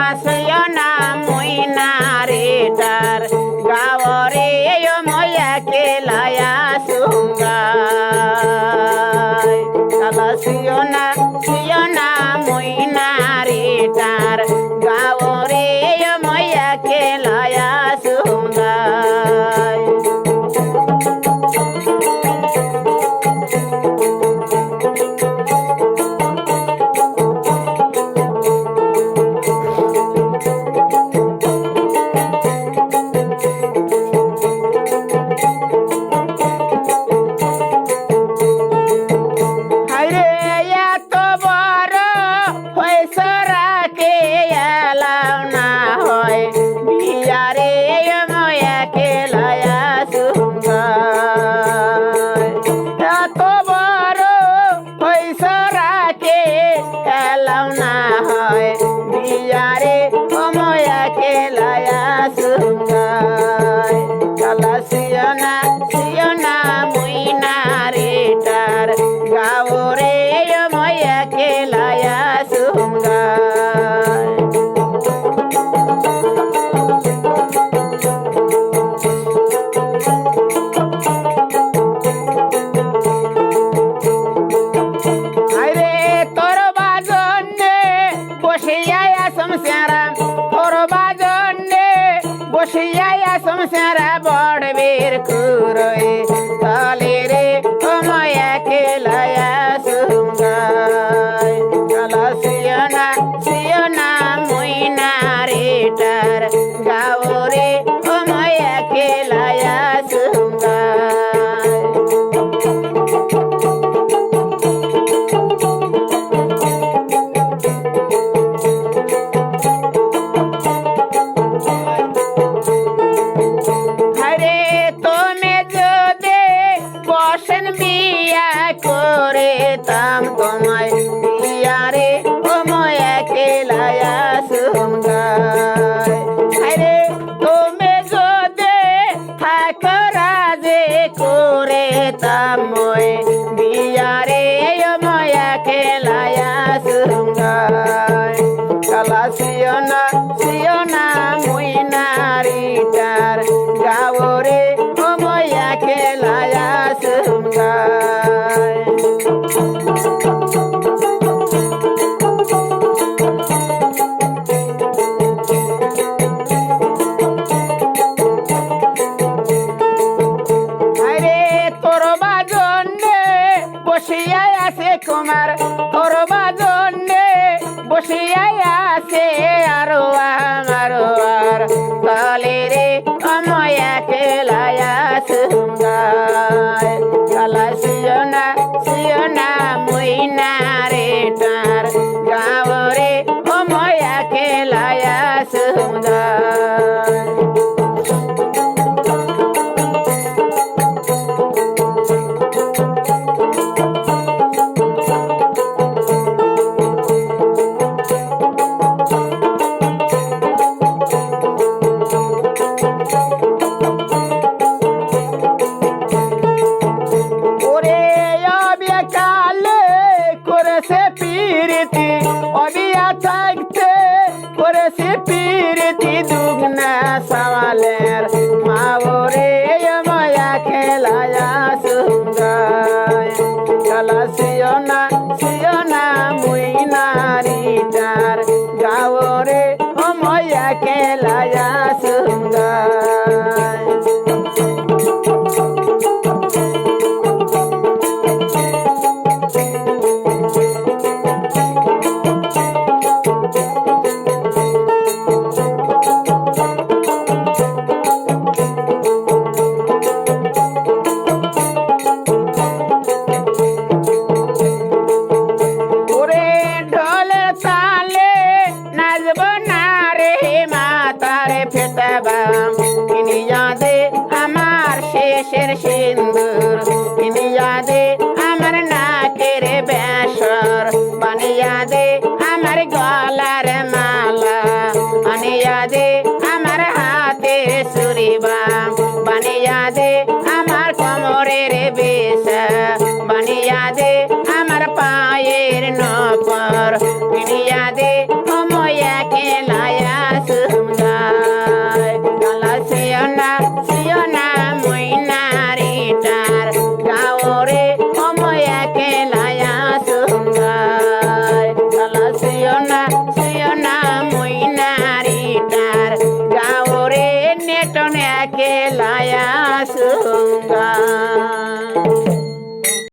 আসিও না মইনা রে তার গাওরে ময়া কে লায়া সুঙ্গায় আলা সিও না সিও না মইনা রে তার सिया संसार रे बड़ वीर कुरोई ताली ta môi বসিয়াই আছে কুমার করবা জন্যে বসিয়াই আছে আরও আমার তলে আছে পিরিতি দুগনা সওয়ালের মাওরে মায়া খেলায়া সুন্দর। চলা সিও না সিও না, মুই নারী তার। খেলায়া সুন্দর। dollar